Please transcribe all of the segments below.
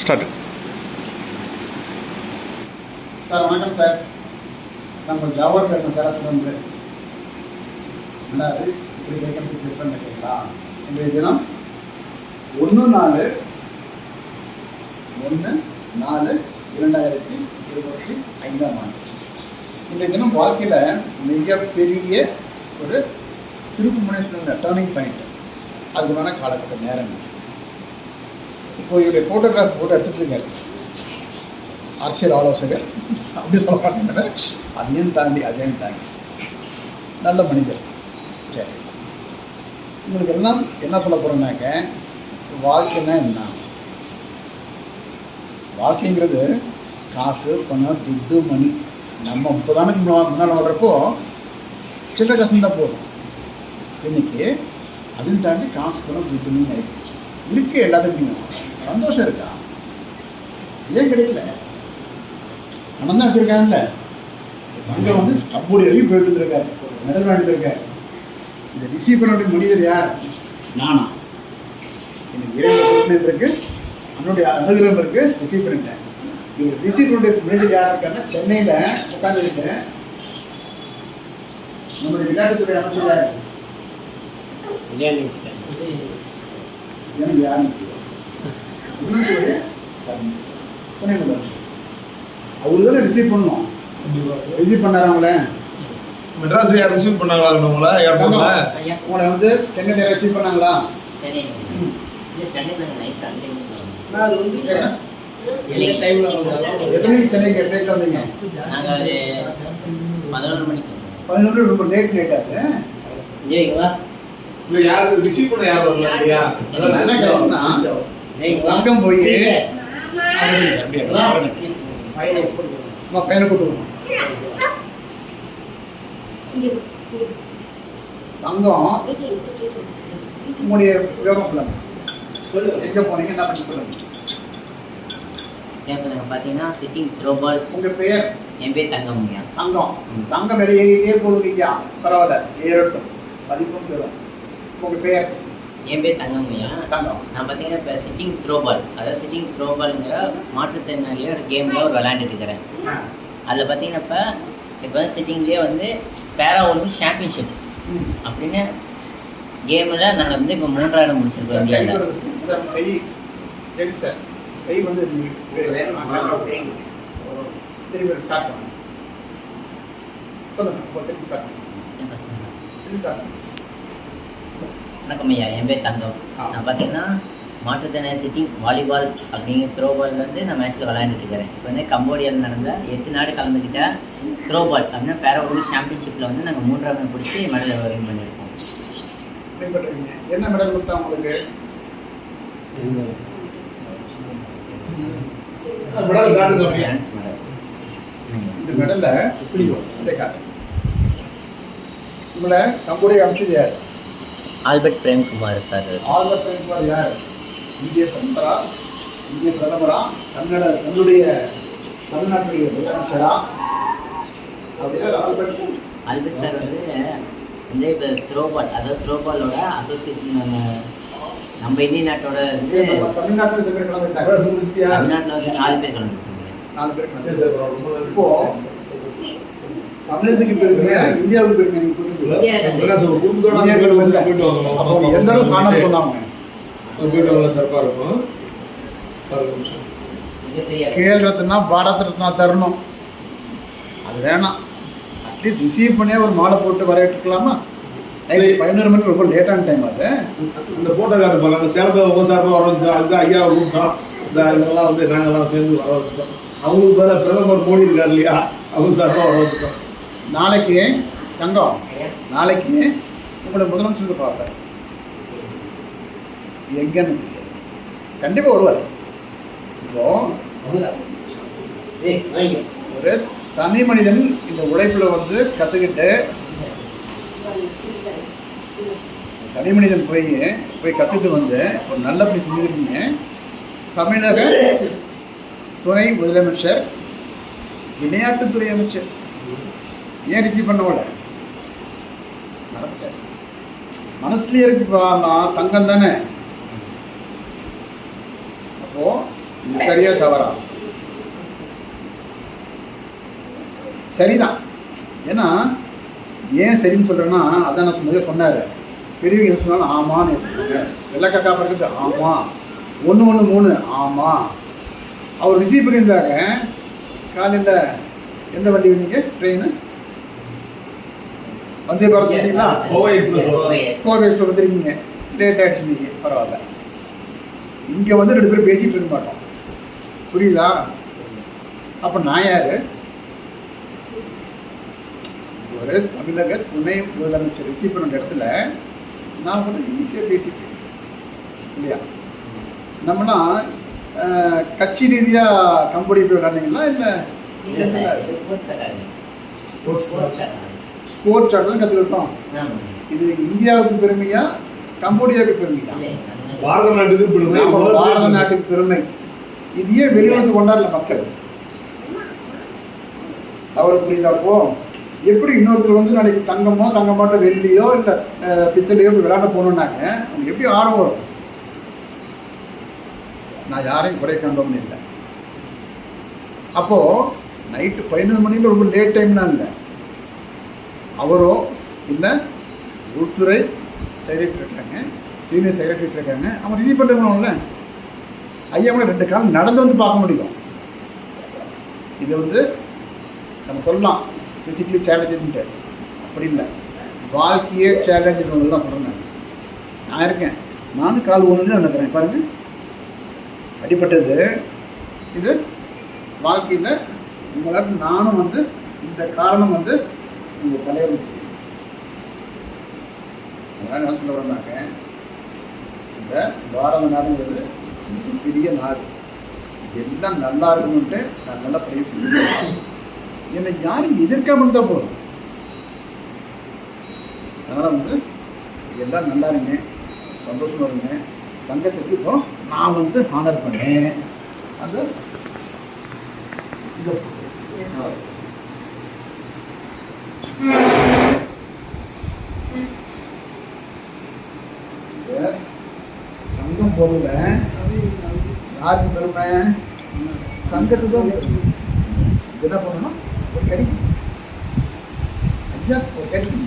Start sir வணக்கம் sir. நான் கொஞ்சம் ஜாவார் பேசுகிறேன் சார். அதுக்கு வந்து ரெண்டாவது இப்படி வேகன்சி ப்ளேஸ் கேட்குறீங்களா இன்றைய தினம் ஒன்று நாலு ஒன்று நாலு இரண்டாயிரத்தி இருபத்தி ஐந்தாம் ஆண்டு. இன்றைய தினம் வாழ்க்கையில் மிகப்பெரிய ஒரு திருப்பு முனை டேர்னிங் பாயிண்ட் அதுக்குண்டான காலகட்ட நேரம் இப்போ இவருடைய ஃபோட்டோகிராஃப் ஃபோட்டோ எடுத்துட்டு அரசியல் ஆலோசகர். அப்படி சொல்ல மாட்டேங்க அதையும் தாண்டி அதையும் தாண்டி. நல்ல மனிதர். சரி. உங்களுக்கு எல்லாம் என்ன சொல்ல போகிறேன்னாக்க வாழ்க்கைன்னா என்ன? வாழ்க்கைங்கிறது காசு பணம் துட்டு மணி. நம்ம முப்பதானுக்கு முன்னால் வர்றப்போ சில்லற காசு தான் போதும். இன்னைக்கு அதையும் தாண்டி காசு பணம் துட்டு மணி ஆகிடுச்சு இருக்குது எல்லாத்துக்கும். சந்தோஷம் இருக்கா? ஏன் கிடைக்கல? பணம் தான் வச்சிருக்காங்கல்ல தங்க வந்து கப்போடி வரைக்கும் போயிட்டு இருந்திருக்காரு. மெடல் வாங்கிட்டு இருக்காரு. இந்த ரிசீவ் மனிதர் யார்? நானா. எனக்கு இறைவன் இருக்கு. அவனுடைய அனுகிரகம் இருக்கு ரிசீவ் பண்ணிட்டேன் இவர் ரிசீவ் மனிதர் யார் இருக்காருன்னா சென்னையில் உட்காந்துருக்கு நம்முடைய விளையாட்டுத்துறை அமைச்சர் யார்? எனக்கு யாருன்னு முதலமைச்சருடைய சன் துணை முதலமைச்சர் அவரு தானே ரிசீவ் பண்ணோம் ரிசீவ் பண்ணாரு அவங்கள மெட்ராஸ் யார் ரிசீவ் பண்ணாங்களா உங்களை? ஏர்போர்ட்ல ஐயா. உங்களை வந்து சென்னையில் ரிசீவ் பண்ணாங்களா? நைட் நான் அது வந்து எத்தனை சென்னைக்கு? ஃப்ளைட்டில் வந்தீங்க? பதினோரு மணிக்கு. பதினொன்று ரொம்ப லேட் லேட் ஆகுது இல்ல யாரு ரிசீவ் பண்ண யாரும் இல்லையா? என்ன கேட்கறேன்னா, தங்கம் போய் பையனை கூட்டு தங்கம் உங்களுடைய விவரம் சொல்லுங்க. எங்க போனீங்க? என்ன பண்ணி சொல்லுங்க? பார்த்தீங்கன்னா சிட்டிங் த்ரோபால். உங்க பெயர்? என் பேர் தங்கம்யா தங்கம். தங்கம் விலை ஏறிட்டே போகுது ஐயா. பரவாயில்ல. ஏறட்டும். மதிப்பும் பெறும். உங்க பெயர்? என் பேர் தங்கம்யா தங்கம். நான் பார்த்தீங்கன்னா இப்போ சிட்டிங் த்ரோபால் அதாவது சிட்டிங் த்ரோபாலுங்கிற மாற்றுத்திறனாளியே ஒரு கேமில் ஒரு விளையாண்டுட்டு இருக்கிறேன். அதில் பார்த்தீங்கன்னா இப்போ இப்போ வந்து சிட்டிங்லேயே வந்து பேரா ஒலிம்பிக் சாம்பியன்ஷிப் ம். அப்படின்னு கேமில் நாங்கள் வந்து இப்போ மூன்றாவது இடம் முடிச்சிருக்கோம் இந்தியாவில் சார். கை கை சார். கை வந்து திருப்பி ஸ்டார்ட் பண்ணுங்க சொல்லுங்க. இப்போ திருப்பி ஸ்டார்ட் பண்ணுங்க திருப்பி ஸ்டார்ட் பண்ணுங்க வணக்கம் ஐயா என் பேர் தங்கம். நான் பார்த்தீங்கன்னா மாற்றுத்திறனாளி சிட்டிங் வாலிபால் அப்படிங்கிற த்ரோபால் வந்து நான் மேட்ச்சில் விளையாண்டுட்டு இருக்கிறேன். இப்போ வந்து கம்போடியாவில் நடந்த எட்டு நாடு கலந்துக்கிட்ட த்ரோபால் அப்படின்னா பேரா சாம்பியன்ஷிப்பில் வந்து நாங்கள் மூன்றாவது பிடிச்சி மெடல் வின் பண்ணியிருக்கோம். என்ன மெடல் கொடுத்தா உங்களுக்கு? இந்த மெடல்ல இந்த காட்டு. உங்களை கம்போடியா அமைச்சது யார்? Albert Premkumar sir. Albert Premkumar யார்? இந்திய பிரதமரா? இந்திய பிரதமரா? கன்னட தன்னுடைய தமிழ்நாட்டுடைய முதலமைச்சரா? ஆல்பர்ட் ஆல்பர்ட் சார் வந்து வந்து இப்போ த்ரோபால் அதாவது த்ரோபாலோட அசோசியேஷன் நம்ம இந்திய நாட்டோட வந்து நம்ம தமிழ்நாட்டில் தமிழ்நாட்டில் வந்து நாலு பேர் கலந்துருக்காங்க நாலு பேர். இப்போ தமிழகத்துக்கு பெருமையா இந்தியாவுக்கு பெருமை நீங்க போயிட்டு எந்த அளவுக்கு காணாம போனாங்க போயிட்டு வாங்க, சிறப்பா இருக்கும் கேல் ரத்னா பாரத் ரத்னா தரணும். அது வேணாம். அட்லீஸ்ட் ரிசீவ் பண்ணியே ஒரு மாலை போட்டு வரவேற்றுக்கலாமா பதினோரு மணிக்கு ரொம்ப லேட்டான டைம் அது. அந்த போட்டோ கார்டு போல அந்த சேலத்தில் சார்பாக வர அங்கே ஐயா கூப்பிட்டோம் இந்த இவங்கெல்லாம் வந்து சேர்ந்து வர வச்சுட்டோம் அவங்களுக்கு பிரதமர் மோடி இருக்கார் இல்லையா? அவங்க சார்பாக வர வச்சுட்டோம் நாளைக்கு தங்கம். நாளைக்கு உங்களை முதலமைச்சர் பார்ப்பார் எங்கன்னு தெரியாது. கண்டிப்பா வருவார். இப்போ ஒரு தனி மனிதன் இந்த உழைப்புல வந்து கத்துக்கிட்டு தனி மனிதன் போய் போய் கத்துட்டு வந்து ஒரு நல்லபடி செஞ்சிருக்கீங்க. தமிழக துணை முதலமைச்சர் விளையாட்டுத்துறை அமைச்சர். ஏன் ரிசீவ் பண்ணவல மறந்துட்டேன் மனசுலயே இருக்கு நான் தங்கம் தானே. அப்போ இது சரியா தவறா? சரிதான். ஏன்னா ஏன் சரின்னு சொல்றேன்னா அதான் நான் முதல்ல சொன்னாரு. பெரியவங்க சொன்னாலும் ஆமான்னு எடுத்துக்கோங்க வெள்ளக்கா காப்பாடுறது ஆமா. ஒன்று ஒன்று மூணு ஆமா. அவர் ரிசீவ் பண்ணியிருந்தாங்க காலையில் எந்த வண்டி வந்தீங்க? ட்ரெயின் வந்தே பாரத் வந்தீங்களா? கோவை எக்ஸ்பிரஸ் கோவை கோவேஸ்ல வந்துருக்கீங்க லேட் ஆயிடுச்சு நீங்க. பரவாயில்ல. இங்கே வந்து ரெண்டு பேரும் பேசிட்டு இருக்க மாட்டோம். புரியுதா? அப்போ நான் யாரு? ஒரு தமிழக துணை முதலமைச்சர் ரிசீவ் பண்ண இடத்துல நான் வந்து ஈஸியாக பேசிட்டேன் இல்லையா? அஹ், கட்சி ரீதியாக கம்பெனி போய் விளாண்டீங்களா இல்லை ஸ்போர்ட்ஸ் Sports academy. ஸ்போர்ட்ஸ் ஆட தான் கற்றுக்கிட்டோம். இது இந்தியாவுக்கு பெருமையா கம்போடியாவுக்கு பெருமையா? பாரத நாட்டுக்கு பெருமை. பாரத நாட்டுக்கு பெருமை. இது ஏன் வெளியுறவு கொண்டாடல மக்கள். அவருக்கு புரியுதா அப்போ? எப்படி இன்னொருத்தர் வந்து நாளைக்கு தங்கமோ தங்கமாட்ட வெள்ளியோ இல்லை பித்தளையோ விளையாட போகணுன்னாங்க அவங்க எப்படி ஆர்வம் வரும்? நான் யாரையும் குறை கண்டோம்னு இல்லை. அப்போ நைட்டு பதினொரு மணியில் ரொம்ப லேட் டைம்னா இல்லை அவரோ இல்லை உள்துறை செக்ரட்டரி இருக்காங்க சீனியர் செக்ரட்டரிஸ் இருக்காங்க அவங்க ரிசீவ் பண்ணுறவங்கள ஐயா கூட ரெண்டு காலம் நடந்து வந்து பார்க்க முடியும். இது வந்து நம்ம சொல்லலாம். ஃபிசிக்கலி சேலஞ்சுன்ட்டு அப்படி இல்லை. வாழ்க்கையே சேலஞ்சுன்னு தான் சொல்கிறேன் நான் இருக்கேன். நானும் கால் ஒன்று நடக்கிறேன். பாருங்க. அடிப்பட்டது இது வாழ்க்கையில் உங்களால் நானும் வந்து இந்த காரணம் வந்து உங்கள் தலைவர். அதனால் என்ன சொல்ல வரேன்னாக்க இந்த பாரத நாடுங்கிறது மிகப்பெரிய நாடு. எல்லாம் நல்லா இருக்கணும்ட்டு நான் நல்லா பயிர் செய்யணும் என்னை யாரும் எதிர்க்காம இருந்தால் போதும் அதனால் வந்து எல்லாம் நல்லா இருங்க சந்தோஷமா இருங்க. தங்கத்துக்கு இப்போ நான் வந்து ஆனர் பண்ணேன் அந்த இதை தங்கம் பொருள யாருக்கு பெருமை? தங்கத்து தான் என்ன பண்ணணும் ஒரு கிடைக்கும் ஐயா ஒரு கிடைக்கும்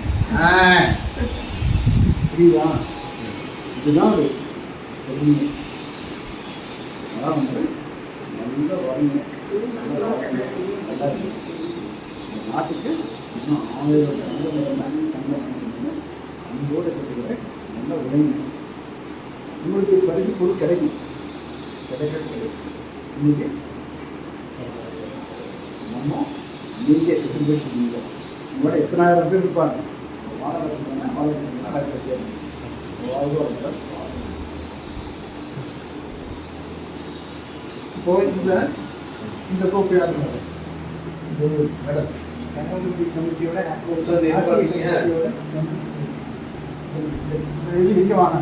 புரியுதா? இதுதான் ஒரு பெருமை அதான் வந்து நல்ல வறுமை நல்லா இருக்கு. நாட்டுக்கு இன்னும் ஆயிரம் தலைமுறை தங்கம் பண்ணணும். அன்போடு சொல்லுகிறேன். நல்ல உழைங்க உங்களுக்கு பரிசு பொருள் கிடைக்கும். கிடைக்கிறது கிடைக்கும். இன்னைக்கு நம்ம நீங்கள் எத்தனை பேர் சொன்னீங்க உங்களோட எத்தனாயிரம் பேர் இருப்பாங்க? மாதவர்கள் மாதவர்கள் இப்போ இந்த இந்த கோப்பையாக மேடம்? இந்த ஒரு கம்யூனிட்டி கமிட்டியோட இங்க வாங்க.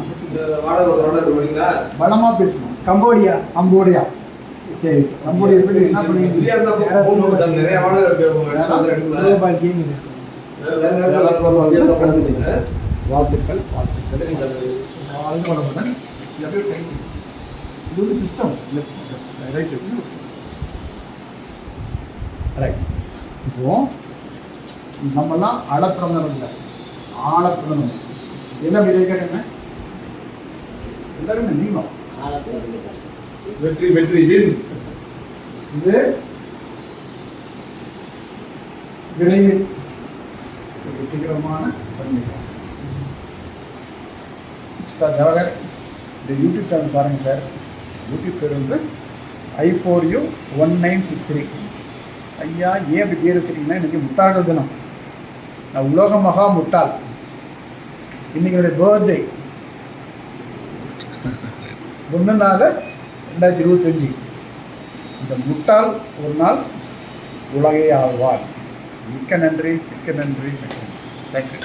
பலமா பேசணும் கம்போடியா கம்போடியா. சரி கம்போடியா எப்படி என்ன சார் நிறைய வாடகை இருக்கு வாழ்த்துக்கள் வாழ்த்துக்கள். இது வந்து சிஸ்டம் ரைட் ரைட் இப்போ நம்மலாம் அளப்பிரதம் இல்லை. ஆழப்பிரதம் என்ன அப்படி கேட்டேங்க? எல்லாருமே நீளம் வெற்றி வெற்றி. இது ஒரு வெற்றிகரமான பணிகள் சார் ஜவஹர் இந்த யூடியூப் சேனல் பாருங்கள் சார். யூடியூப் பேர் வந்து I four U one nine six three. ஐயா ஏன் அப்படி பேர் வச்சிருக்கீங்கன்னா இன்றைக்கி முட்டாள்கள் தினம். நான் உலக மகா முட்டாள். இன்னைக்கு என்னுடைய பர்த்டே ஒன்று நாலு ரெண்டாயிரத்தி இருபத்தஞ்சி. இந்த முட்டாள் ஒரு நாள் உலகே ஆழ்வார். மிக்க நன்றி மிக்க நன்றி தேங்க்யூ